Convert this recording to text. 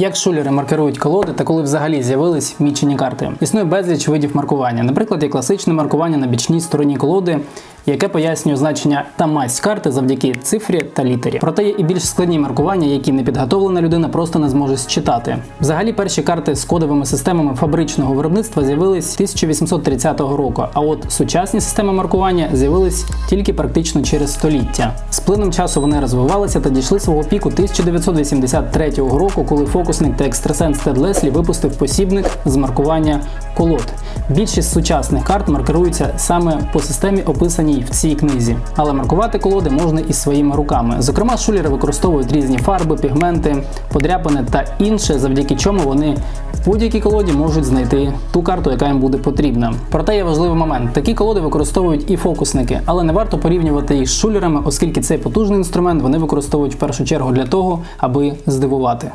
Як шулери маркирують колоди та коли взагалі з'явились мічені карти? Існує безліч видів маркування. Наприклад, є класичне маркування на бічній стороні колоди, яке пояснює значення та масть карти завдяки цифрі та літері. Проте є і більш складні маркування, які непідготовлена людина просто не зможе считати. Взагалі, перші карти з кодовими системами фабричного виробництва з'явились 1830 року. А от сучасні системи маркування з'явились тільки практично через століття. З плином часу вони розвивалися та дійшли свого піку 1983 року, коли фокусник та екстрасенс Тед Леслі випустив посібник з маркування колод. Більшість сучасних карт маркируються саме по системі, описаній в цій книзі. Але маркувати колоди можна і своїми руками. Зокрема, шулери використовують різні фарби, пігменти, подряпини та інше, завдяки чому вони в будь-якій колоді можуть знайти ту карту, яка їм буде потрібна. Проте є важливий момент: такі колоди використовують і фокусники, але не варто порівнювати їх з шулерами, оскільки цей потужний інструмент вони використовують в першу чергу для того, аби здивувати.